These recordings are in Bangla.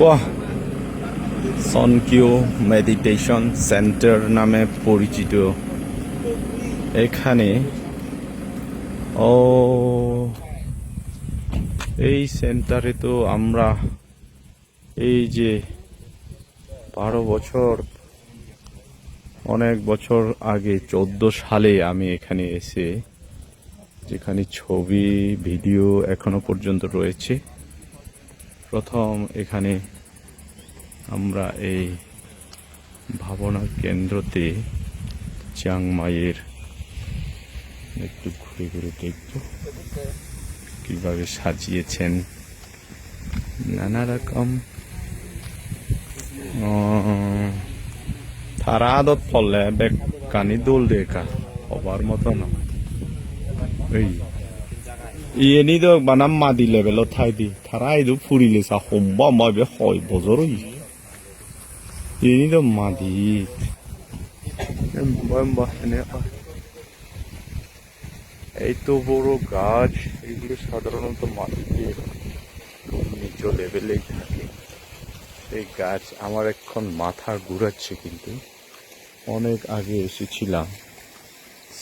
বাহ। সনকিউ মেডিটেশন সেন্টার নামে পরিচিত। এখানে ও, এই সেন্টারে তো আমরা এই যে বারো বছর, অনেক বছর আগে চোদ্দ সালে আমি এখানে এসে যেখানে ছবি, ভিডিও এখনও পর্যন্ত রয়েছে। প্রথম এখানে আমরা এই ভাবনা কেন্দ্রতে চিয়াংমাইয়ের একটু ঘুরে ঘুরে দেখব। কীভাবে সাজিয়েছেন নানা রকম। তারা আদত পড়লে বেকানি দোল দেখা হবার মতো না। এই ইয়েনি তো বানাম মাদি লেভেল ঠাই দি তারা আইদু ফুরিলে সা হম্বা মাবে হয় বজর ইয়েনি তো মাদি। এম্বা এম্বা এই তো বড় গাছ এগুলো সাধারণত মাটিতে নিচ লেভেলেই থাকে। এই গাছ আমার এখন মাথা ঘুরাচ্ছে কিন্তু। অনেক আগে এসেছিলাম।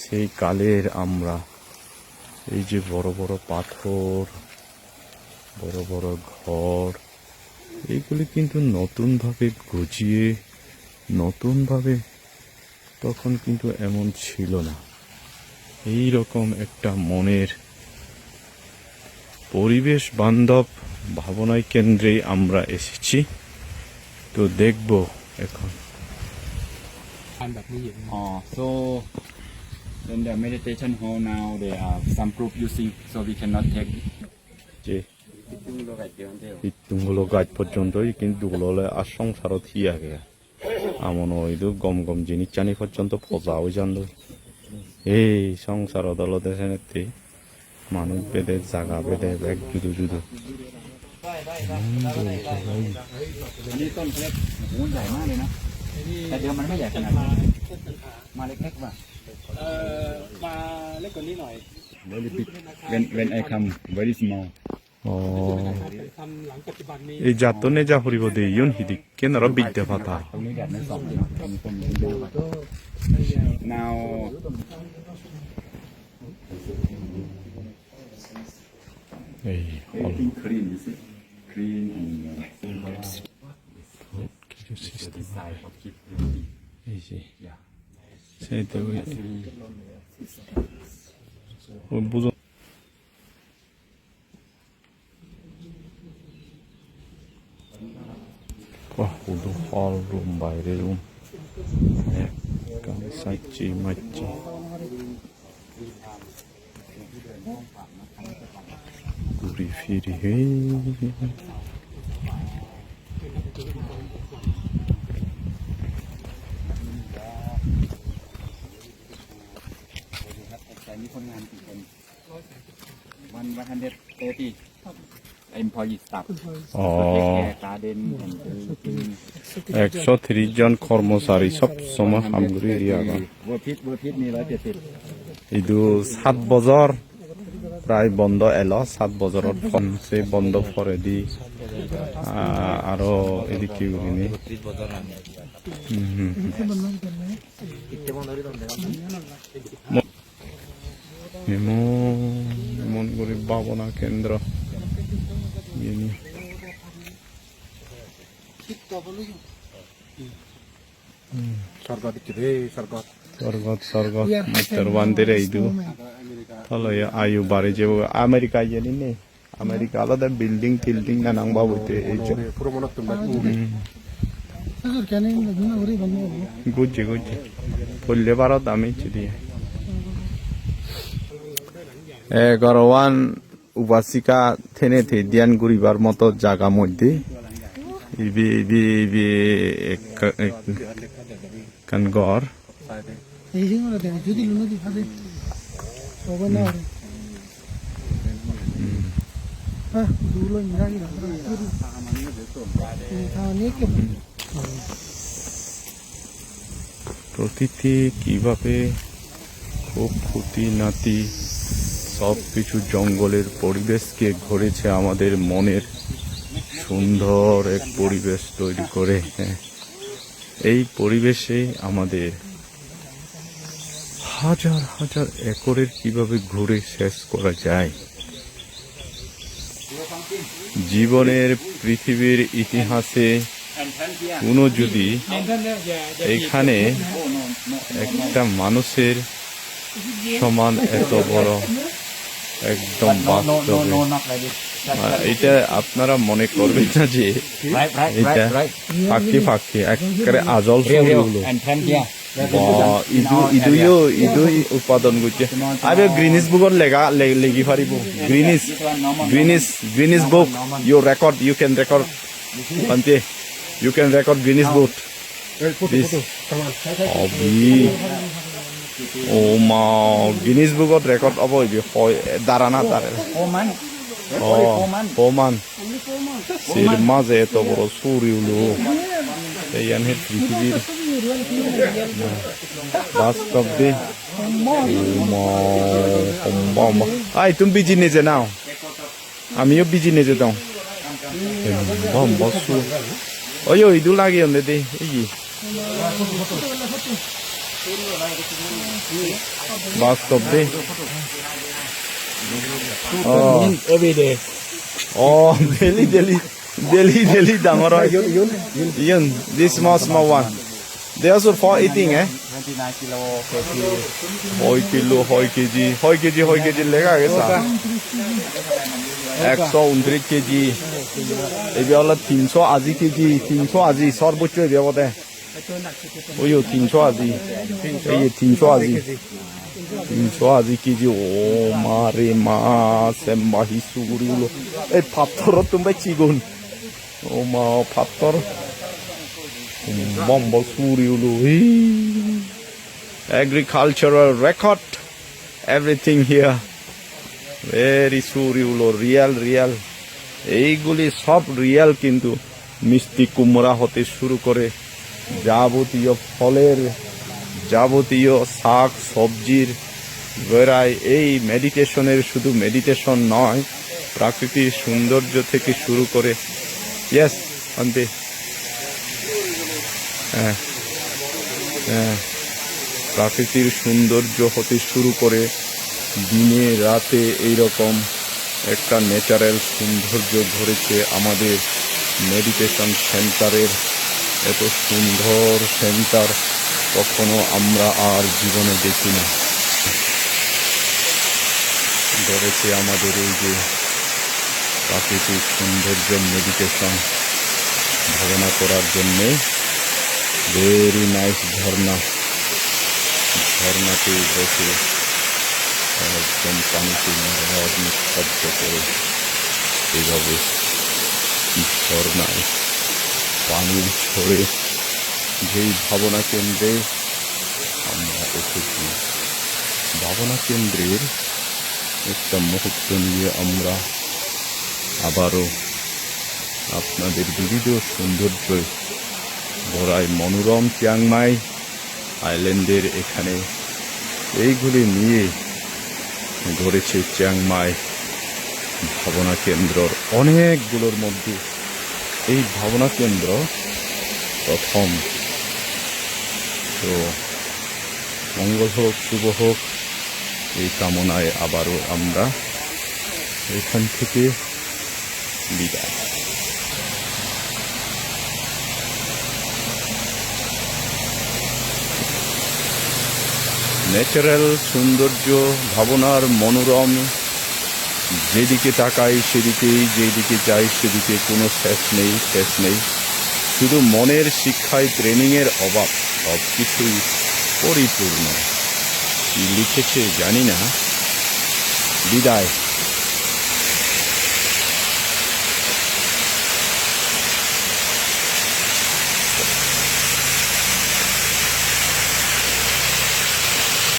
সেই কালের আমরা এই যে বড় বড় পাথর বড় বড় ঘর এইগুলি কিন্তু নতুনভাবে গজিয়ে নতুনভাবে তখন কিন্তু এমন ছিল না। এই রকম একটা মনের পরিবেশ বান্ধব ভাবনায় কেন্দ্রে আমরা এসেছি। তো দেখব এখন। Then the meditation hall now there are some group using so we cannot take. জি ইতুঙ্গুলো গাছ পর্যন্তই কিন্তু গুলোলে আর সংসারত হিয়া গিয়া আমন ওই দু গম গম জিনিস চানি পর্যন্ত পজাও জানল এই সংসার অদালতে সেনেতে মানুষ বেদে জাগা বেদে এক জুদু জুদু นี่ต้นเล็กมันใหญ่มากเลยนะแต่เดิมมันไม่ใหญ่ขนาดนี้มาเล็กๆว่ะ มาเล็กกว่านี้หน่อย very big when when I come very small 어 ทำหลังปัจจุบันนี้ 이 자또네 자후리보데 이온 히디 깨나라 빅대 바다 ตรงนี้แดดไม่ส่องเนาะตรงตรงนี้ดูไป now 에이 everything clean you see clean and uh, 기주 시스템 design for keep 이지 yeah সেই তো বুঝো বাহ হলো হল রুম বাইরের রুম সাইচি মাইচি ঘুরি ফিরি হে คนงานกี่คน?วันวันฮันเด็ดเตตี้เอ็มพอยิสตับอ๋อ oh. একশো ত্রিশ জন সময় সামগ্রী ইয়াবা সাত বছৰ প্ৰায় বন্ধ এল সাত বছৰত ফোন সেই বন্ধ ফৰে দি আৰু এদি কি এমন এমন করে ভাবনা কেন্দ্র। ইয়ে আয়ু বাড়ি যে আমেরিকা জানি নে। আমেরিকা আলাদা বিল্ডিং টিল্ডিং না নাম বাবুতে এই গুজছে গুজছে পড়লে ভারত আমি চিঠিয়ে গরওয়ান উপাসিকা থেনে থে দিয়ান ঘুরিবার মতো জাগা মধ্যে। প্রতিটি কীভাবে খুব ক্ষতি নাতি সব কিছু জঙ্গলের পরিবেশকে ঘরেছে আমাদের মনের সুন্দর এক পরিবেশ তৈরি করে। এই পরিবেশে আমাদের হাজার হাজার একরের কীভাবে ঘুরে শেষ করা যায়। জীবনের পৃথিবীর ইতিহাসে কোনো যদি এখানে একটা মানুষের সমান এত বড় একদম বাস্তবে। এটা আপনারা মনে করবেন না যে এটা ফাঁকি ফাঁকি একেবারে আজল ইদুইও ইদুই উৎপাদন করছে। আরে গ্রিনিস বুকত লেগা লেগি পারিব Guinness Guinness Guinness book you record you can record পান্তে you can record Guinness book This অবি ও মা গিনিজ বুকত ৰেকৰ্ড হ'ব এইবি দাৰানা তাৰে অমান। চিৰ মাজে এত বড় চুৰি উলো। এইয়ান সেই পৃথিৱীৰ। বাস্তৱ দে। আই তুমি বিজি নেজে নাও। আমিও বিজি নেজে দাও অ' ইদু লাগে দে। এই বাস্তব? দে এভরিডে ও ডেলি ডেলি ডেলি ডেলি ডাঙৰ হয়। ইয়ন দিছ small small one They also for eating, eh? 99 kilo, 1 kilo, 1 kg, 1 kg, 1 kg লেগা গেছে একশো উনত্রিশ কেজি এবার হলো তিনশো আশি কেজি তিনশো আশি সর্বোচ্চ এবার বোধ হয়। ওই তিনশো আজি এই তিনশো আজি তিনশো আজি কেজি ও মা রে মা সেম্বাহি সুগুরিগুলো এই পাথর তুমি চিগুন ও মা পাথর বম্ব সুগুরিগুলো agricultural record. Everything here. Very সুরিউলো real real এইগুলি সব রিয়াল কিন্তু মিষ্টি কুমড়া হতে শুরু করে যাবতীয় ফলের, যাবতীয় শাক, সবজির বেড়ায় এই মেডিটেশনের শুধু মেডিটেশন নয় প্রাকৃতিক সৌন্দর্য থেকে শুরু করে ইয়েস আন্তে হ্যাঁ হ্যাঁ প্রাকৃতির সৌন্দর্য হতে শুরু করে দিনে রাতে এইরকম একটা ন্যাচারাল সৌন্দর্য ধরেছে আমাদের মেডিটেশন সেন্টারের এত সুন্দর সেন্টার কখনো আমরা আর জীবনে দেখি না ধরেছে আমাদের এই যে প্রাকৃতিক সৌন্দর্য মেডিটেশন ভাবনা করার জন্যে ভেরি নাইস ঝর্ণা ঝর্ণাতে বসে একদম পানিতে নিস্তব্ধ করে এইভাবে ঝর্ণায় পানি ছড়ে যেই ভাবনা কেন্দ্রে আমরা এসেছি। ভাবনা কেন্দ্রের একটা মুহূর্ত নিয়ে আমরা আবারও আপনাদের বিবিধ সৌন্দর্য ভরায় মনোরম চিয়াংমাই আইল্যান্ডের এখানে এইগুলি নিয়ে গড়েছে চিয়াংমাই ভাবনা কেন্দ্রর অনেকগুলোর মধ্যে এই ভাবনা কেন্দ্র প্রথম। তো মঙ্গল হোক শুভ হোক এই কামনায় আবারও আমরা এখান থেকে বিদায়। ন্যাচারাল সৌন্দর্য, ভাবনার মনোরম যেদিকে তাকাই সেদিকেই, যেদিকে যাই সেদিকে কোনো শেষ নেই শেষ নেই। শুধু মনের শিক্ষায় ট্রেনিংয়ের অভাব সব কিছুই পরিপূর্ণ লিখেছে জানি না। বিদায়।